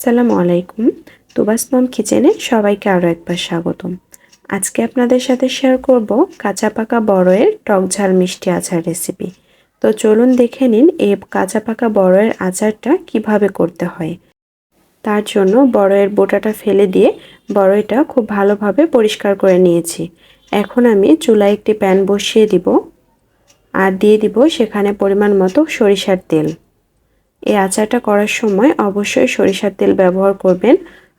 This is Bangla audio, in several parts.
আসসালামু আলাইকুম। তুবাস মম কিচেনে সবাইকে আরও একবার স্বাগতম। আজকে আপনাদের সাথে শেয়ার করব কাঁচা পাকা বড়য়ের টক ঝাল মিষ্টি আচার রেসিপি তো চলুন দেখে নিন এই কাঁচা পাকা বড়য়ের আচারটা কীভাবে করতে হয়। তার জন্য বড়য়ের বোটাটা ফেলে দিয়ে বড়ইটা খুব ভালোভাবে পরিষ্কার করে নিয়েছি। এখন আমি চুলায় একটি প্যান বসিয়ে দিব। আর দিয়ে দিব সেখানে পরিমাণ মতো সরিষার তেল। এই আচারটা করার সময় অবশ্যই সরিষার তেল ব্যবহার করবেন।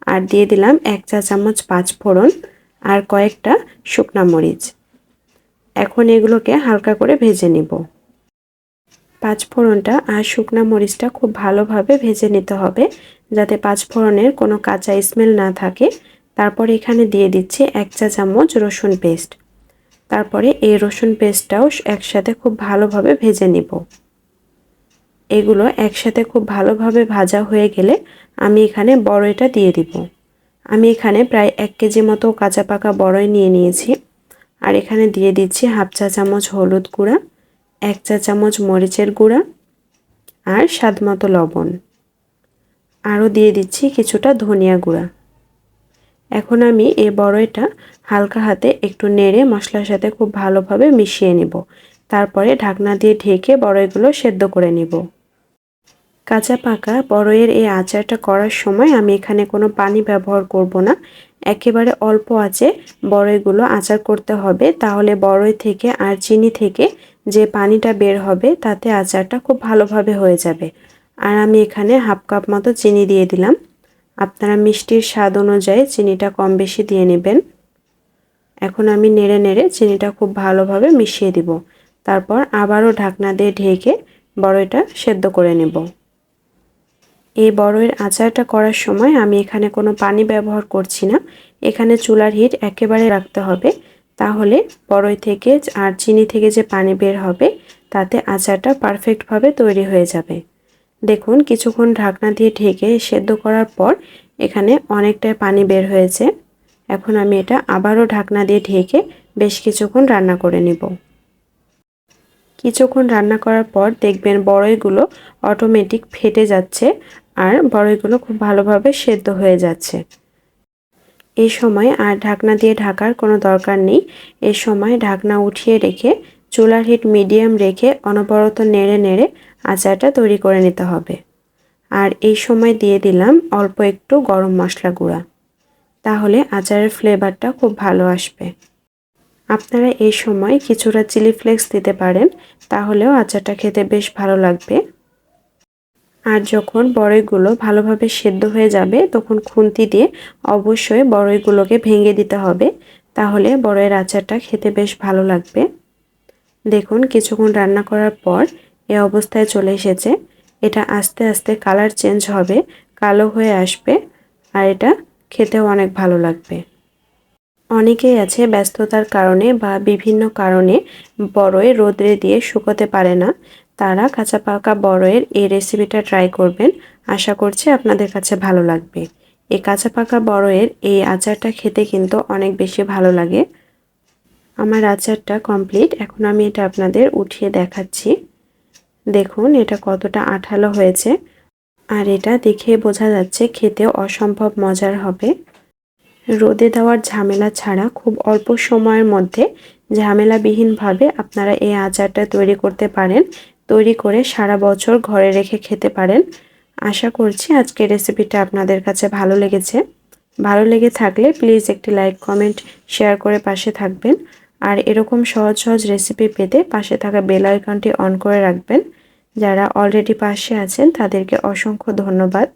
আর দিয়ে দিলাম এক চা চামচ পাঁচ ফোড়ন আর কয়েকটা শুকনা মরিচ। এখন এগুলোকে হালকা করে ভেজে নিব। পাঁচ ফোড়নটা আর শুকনা মরিচটা খুব ভালোভাবে ভেজে নিতে হবে যাতে পাঁচ ফোড়নের কোনো কাঁচা স্মেল না থাকে। তারপর এখানে দিয়ে দিচ্ছি এক চা চামচ রসুন পেস্ট। তারপরে এই রসুন পেস্টটাও একসাথে খুব ভালোভাবে ভেজে নিব। এগুলো একসাথে খুব ভালোভাবে ভাজা হয়ে গেলে আমি এখানে বড়ইটা দিয়ে দিব। আমি এখানে প্রায় এক কেজি মতো কাঁচা পাকা বড়ই নিয়ে নিয়েছি। আর এখানে দিয়ে দিচ্ছি হাফ চা চামচ হলুদ গুঁড়া, এক চা চামচ মরিচের গুঁড়া আর স্বাদ মতো লবণ। আরও দিয়ে দিচ্ছি কিছুটা ধনিয়া গুঁড়া। এখন আমি এই বড়ইটা হালকা হাতে একটু নেড়ে মশলার সাথে খুব ভালোভাবে মিশিয়ে নেব। তারপরে ঢাকনা দিয়ে ঢেকে বড়ইগুলো সেদ্ধ করে নেব। কাঁচা পাকা বড়ইয়ের এই আচারটা করার সময় আমি এখানে কোনো পানি ব্যবহার করব না। একেবারে অল্প আছে বড়ইগুলো আচার করতে হবে। তাহলে বড়ই থেকে আর চিনি থেকে যে পানিটা বের হবে, তাতে আচারটা খুব ভালোভাবে হয়ে যাবে। আর আমি এখানে হাফ কাপ মতো চিনি দিয়ে দিলাম। আপনারা মিষ্টির স্বাদ অনুযায়ী চিনিটা কম বেশি দিয়ে নেবেন। এখন আমি নেড়ে নেড়ে চিনিটা খুব ভালোভাবে মিশিয়ে দিব। তারপর আবারও ঢাকনা দিয়ে ঢেকে বড়ইটা সেদ্ধ করে নেব। এই বড়ইয়ের আচারটা করার সময় আমি এখানে কোনো পানি ব্যবহার করছি না। এখানে চুলার হিট একেবারে রাখতে হবে। তাহলে বড়ই থেকে আর চিনি থেকে যে পানি বের হবে, তাতে আচারটা পারফেক্টভাবে তৈরি হয়ে যাবে। দেখুন, কিছুক্ষণ ঢাকনা দিয়ে ঢেকে সেদ্ধ করার পর এখানে অনেকটাই পানি বের হয়েছে। এখন আমি এটা আবারও ঢাকনা দিয়ে ঢেকে বেশ কিছুক্ষণ রান্না করে নিব। কিছুক্ষণ রান্না করার পর দেখবেন বড়ইগুলো অটোমেটিক ফেটে যাচ্ছে আর বড়ইগুলো খুব ভালোভাবে সেদ্ধ হয়ে যাচ্ছে। এই সময় আর ঢাকনা দিয়ে ঢাকার কোনো দরকার নেই। এই সময় ঢাকনা উঠিয়ে রেখে চুলার হিট মিডিয়াম রেখে অনবরত নেড়ে নেড়ে আচারটা তৈরি করে নিতে হবে। আর এই সময় দিয়ে দিলাম অল্প একটু গরম মশলা গুঁড়া। তাহলে আচারের ফ্লেভারটা খুব ভালো আসবে। আপনারা এই সময় কিছুটা চিলি ফ্লেক্স দিতে পারেন, তাহলেও আচারটা খেতে বেশ ভালো লাগবে। আর যখন বড়ইগুলো ভালোভাবে সেদ্ধ হয়ে যাবে, তখন খুন্তি দিয়ে অবশ্যই বড়ইগুলোকে ভেঙে দিতে হবে, তাহলে বড়ইয়ের আচারটা খেতে বেশ ভালো লাগবে। দেখুন, কিছুক্ষণ রান্না করার পর এ অবস্থায় চলে এসেছে। এটা আস্তে আস্তে কালার চেঞ্জ হবে, কালো হয়ে আসবে, আর এটা খেতেও অনেক ভালো লাগবে। অনেকেই আছে ব্যস্ততার কারণে বা বিভিন্ন কারণে বড়ই রোদ্রে দিয়ে শুকোতে পারে না। তারা কাঁচা পাকা বড়য়ের এই রেসিপিটা ট্রাই করবেন। আশা করছি আপনাদের কাছে ভালো লাগবে। এই কাঁচা পাকা বড়য়ের এই আচারটা খেতে কিন্তু অনেক বেশি ভালো লাগে। আমার আচারটা কমপ্লিট এখন আমি এটা আপনাদের উঠিয়ে দেখাচ্ছি। দেখুন, এটা কতটা আঠালো হয়েছে। আর এটা দেখে বোঝা যাচ্ছে খেতেও অসম্ভব মজার হবে। রোদে দেওয়ার ঝামেলা ছাড়া খুব অল্প সময়ের মধ্যে ঝামেলাবিহীনভাবে আপনারা এই আচারটা তৈরি করতে পারেন। তৈরি করে সারা বছর ঘরে রেখে খেতে পারেন। আশা করছি আজকের রেসিপিটা আপনাদের কাছে ভালো লেগেছে। ভালো লেগে থাকলে প্লিজ একটি লাইক, কমেন্ট, শেয়ার করে পাশে থাকবেন। আর এরকম সহজ সহজ রেসিপি পেতে পাশে থাকা বেল আইকনটি অন করে রাখবেন। যারা অলরেডি পাশে আছেন তাদেরকে অসংখ্য ধন্যবাদ।